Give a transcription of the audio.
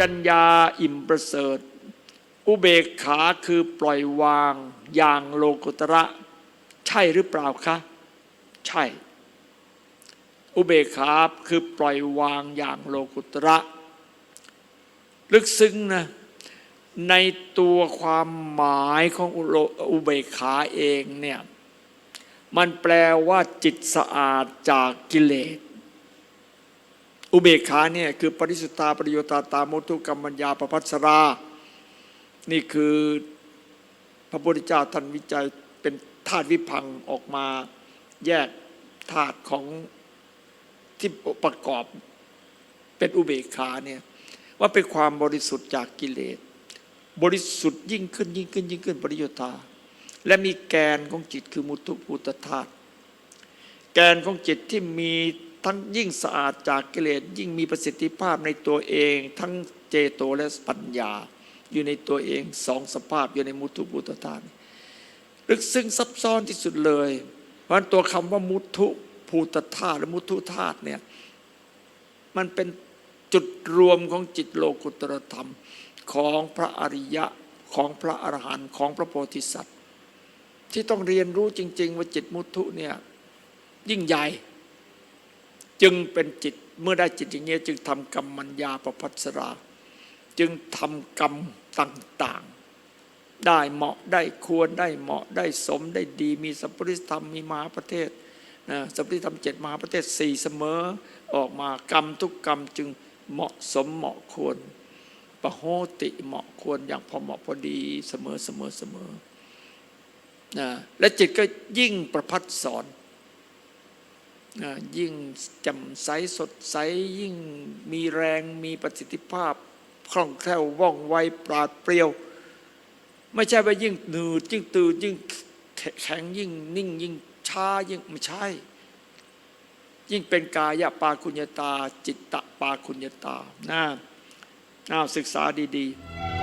จัญญาอิ่มประเสริฐ อุเบกขาคือปล่อยวางอย่างโลกุตระ ใช่หรือเปล่าคะ ใช่ อุเบกขาคือปล่อยวางอย่างโลกุตระ ลึกซึ้งนะในตัวความหมายของอุโลอุเบกขาเองเนี่ยมันแปลว่าจิตสะอาดจากกิเลส อุเบกขาเนี่ยคือปริสุทธาปริโยตาตามุทุกรรมัญญาประพัสรา นี่คือพระพุทธเจ้าท่านวิจัยเป็นธาตุวิพังออกมาแยกธาตุของที่ประกอบเป็นอุเบกขาเนี่ยว่าเป็นความบริสุทธิ์จากกิเลส บริสุทธิ์ยิ่งขึ้นยิ่งขึ้นยิ่งขึ้นปริโยตา และมีแกนของจิตคือมุทุภูตธาตุแกนของจิตที่มี ทั้งยิ่งสะอาดจากกิเลสยิ่งมีประสิทธิภาพในตัวเอง ทั้งเจโตและปัญญา อยู่ในตัวเองสองสภาพอยู่ในมุทุภูตธาตุลึกซึ้งซับซ้อนที่สุดเลย เพราะตัวคำว่ามุทุภูตธาตุและมุทุธาตุเนี่ยมันเป็นจุดรวมของจิตโลกุตรธรรมของพระอริยะของพระอรหันต์ของพระโพธิสัตว์ ที่ต้องเรียนรู้จริง ๆ ว่าจิตมุทุเนี่ยยิ่งใหญ่ จึงเป็นจิตเมื่อได้จิตอย่างนี้จึงทำกรรมมัญญาประพัสรา จึงทำกรรมต่างๆ ได้เหมาะได้ควรได้เหมาะได้สมได้ดีมีสัพพริสธรรมมีมหาประเทศนะสัพพริสธรรมเจ็ดมหาประเทศสี่เสมอออกมากรรมทุกกรรมจึงเหมาะสมเหมาะควรปโหติเหมาะควรอย่างพอเหมาะพอดีเสมอเสมอเสมอนะและจิตก็ยิ่งประพัดสอน ยิ่งจ่มใสสดใสยิ่งมีแรงมีประสิทธิภาพคล่องแคล่วว่องไวปราดเปรียว ไม่ใช่ว่ายิ่งหนืดยิ่งตื่นยิ่งแข็งยิ่งนิ่งยิ่งช้ายิ่งไม่ใช่ ยิ่งเป็นกายปาคุญญาตา จิตตะปาคุญญาตานะอ้าศึกษาดี ๆ